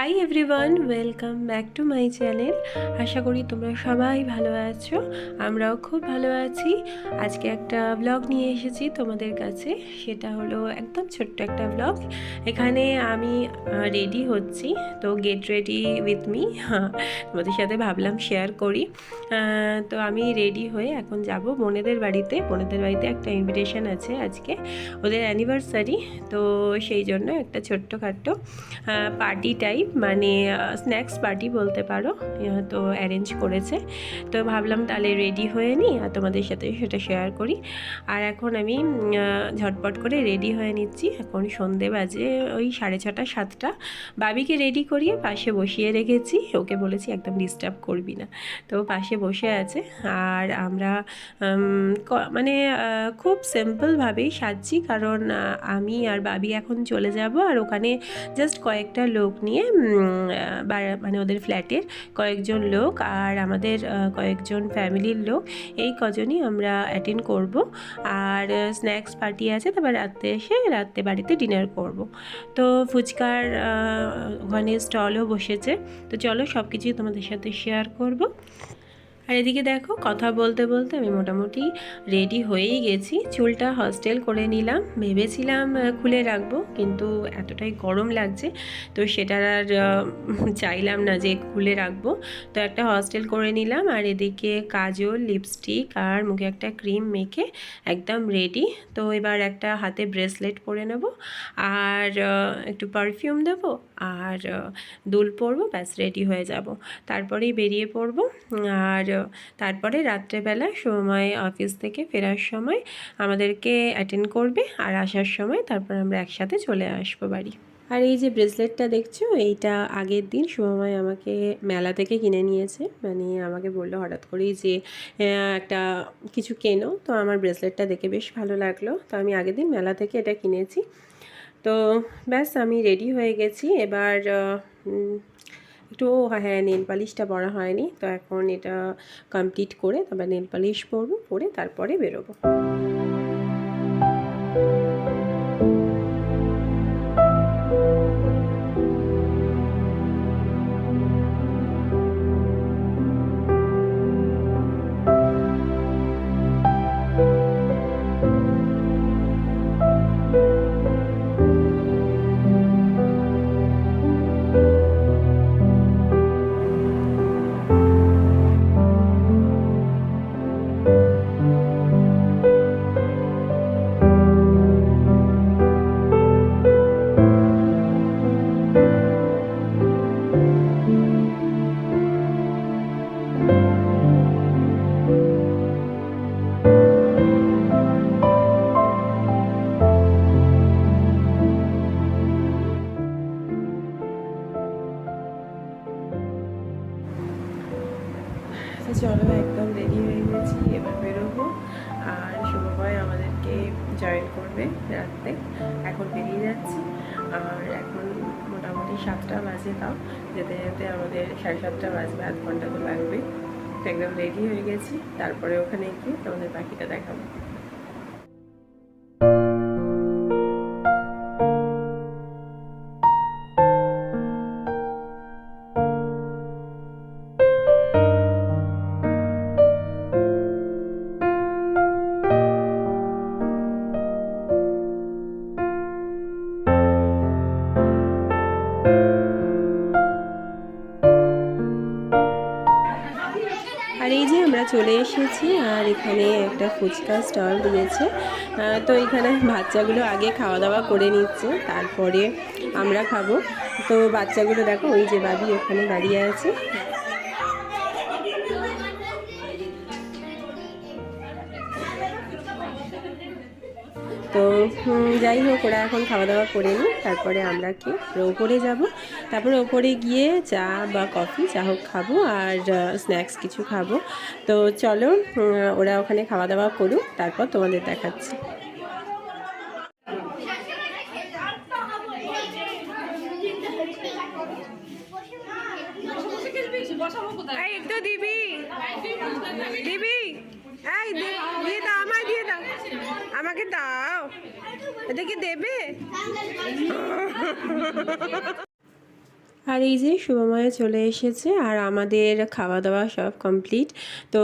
Welcome back to my channel আশা করি তোমরা সবাই ভালো আছো আমরাও খুব ভালো আছি। আজকে একটা ব্লগ নিয়ে এসেছি তোমাদের কাছে সেটা হলো একদম ছোট্ট একটা ব্লগ এখানে আমি রেডি হচ্ছি তো গেট রেডি উইথ মি তোমাদের সাথে ভাবলাম শেয়ার করি। তো আমি রেডি হয়ে এখন যাব বোনেদের বাড়িতে। বোনেদের বাড়িতে একটা ইনভিটেশন আছে আজকে ওদের অ্যানিভার্সারি তো সেই জন্য একটা ছোট্টখাট্টো পার্টি টাইপ মানে স্ন্যাক্স পার্টি বলতে পারো তো অ্যারেঞ্জ করেছে। তো ভাবলাম তাহলে রেডি হয়ে নিই আর তোমাদের সাথে সেটা শেয়ার করি। আর এখন আমি ঝটপট করে রেডি হয়ে নিচ্ছি। এখন সন্ধে বাজে ওই সাড়ে ছটা, সাতটা। বাবিকে রেডি করিয়ে পাশে বসিয়ে রেখেছি। ওকে বলেছি একদম ডিস্টার্ব করবি না। তো পাশে বসে আছে। আর আমরা মানে খুব সিম্পলভাবেই সাজছি। কারণ আমি আর বাবি এখন চলে যাব। আর ওখানে জাস্ট কয়েকটা লোক নিয়ে মানে ওদের ফ্ল্যাটের কয়েকজন লোক আর আমাদের কয়েকজন ফ্যামিলির লোক, এই কজনই আমরা অ্যাটেন্ড করব। আর স্ন্যাক্স পার্টি আছে, তারপর রাত্রে এসে রাত্রে বাড়িতে ডিনার করব। তো ফুচকার ওখানে স্টলও বসেছে। তো চলো সব কিছুই তোমাদের সাথে শেয়ার করব। আর এদিকে দেখো, কথা বলতে বলতে আমি মোটামুটি রেডি হয়েই গেছি। চুলটা হস্টেল করে নিলাম। ভেবেছিলাম খুলে রাখব, কিন্তু এতটাই গরম লাগছে, তো সেটার আর চাইলাম না যে খুলে রাখব। তো একটা হস্টেল করে নিলাম, আর এদিকে কাজল লিপস্টিক আর মুখে একটা ক্রিম মেখে একদম রেডি তো এবার একটা হাতে ব্রেসলেট পরে নেব। আর একটু পারফিউম দেবো আর দুল পরবো, ব্যাস রেডি হয়ে যাব। তারপরেই বেরিয়ে পড়ব। আর তারপরে রাত্রেবেলা সময় অফিস থেকে ফেরার সময় আমাদেরকে অ্যাটেন্ড করবে আর আসার সময় তারপর আমরা একসাথে চলে আসব বাড়ি। আর এই যে ব্রেসলেটটা দেখছ, এইটা আগের দিন শুভময় আমাকে মেলা থেকে কিনে নিয়েছে। মানে আমাকে বলল হঠাৎ করেই যে একটা কিছু কেনো। তো আমার ব্রেসলেটটা দেখে বেশ ভালো লাগল। তো আমি আগের দিন মেলা থেকে এটা কিনেছি। তো ব্যাস আমি রেডি হয়ে গেছি। এবার একটু হ্যাঁ নেল পালিশটা পরা হয়নি। তো এখন এটা কমপ্লিট করে তারপর নেল পালিশ পরবো, পরে তারপরে বেরোবো। তো চলো, একদম রেডি হয়ে গেছি, এবার বেরোবো। আর শুভময় আমাদেরকে জয়েন করবে রাত্রে। এখন বেরিয়ে যাচ্ছি। আর এখন মোটামুটি সাতটা বাজে তাও। যেতে যেতে আমাদের সাড়ে সাতটা বাজবে, আধ ঘণ্টা তো লাগবে তো একদম রেডি হয়ে গেছি। তারপরে ওখানে গিয়ে তোমাদের পাখিটা দেখাবো। আর এই যে আমরা চলে এসেছি, আর এখানে একটা ফুচকা স্টল দিয়েছে তো এখানে বাচ্চাগুলো আগে খাওয়া দাওয়া করে নিচ্ছে, তারপরে আমরা খাব। তো বাচ্চাগুলো দেখো ওই যে বাবি ওখানে দাঁড়িয়ে আছে। তো যাই হোক, ওরা এখন খাওয়া দাওয়া করে নিই তারপরে আমরা কি ওপরে যাব। তারপরে ওপরে গিয়ে চা বা কফি, যা হোক খাব আর স্ন্যাক্স কিছু খাব। তো চলো ওরা ওখানে খাওয়া দাওয়া করুক, তারপর তোমাদের দেখাচ্ছি। দিবি। দিবি। এই আমাকে দাও। এটা কি দেবে? আর এই যে শুভময় চলে এসেছে আর আমাদের খাওয়া দাওয়া সব কমপ্লিট তো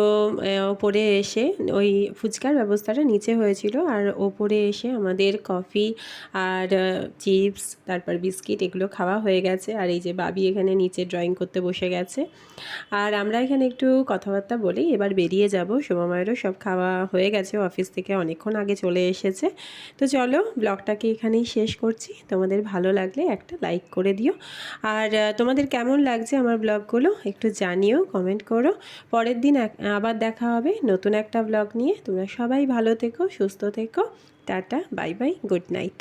ওপরে এসে ওই ফুচকার ব্যবস্থাটা নিচে হয়েছিল আর ওপরে এসে আমাদের কফি আর চিপস তারপর বিস্কিট এগুলো খাওয়া হয়ে গেছে। আর এই যে বাবি এখানে নিচে ড্রয়িং করতে বসে গেছে। আর আমরা এখানে একটু কথাবার্তা বলি, এবার বেরিয়ে যাব। শুভময়েরও সব খাওয়া হয়ে গেছে অফিস থেকে অনেকক্ষণ আগে চলে এসেছে। তো চলো ব্লগটাকে এখানেই শেষ করছি। তোমাদের ভালো লাগলে একটা লাইক করে দিও। আর তোমাদের কেমন লাগছে আমার ব্লগগুলো একটু জানিও কমেন্ট করো। পরের দিন আবার দেখা হবে নতুন একটা ব্লগ নিয়ে। তোমরা সবাই ভালো থেকো, সুস্থ থেকো। Tata bye bye good night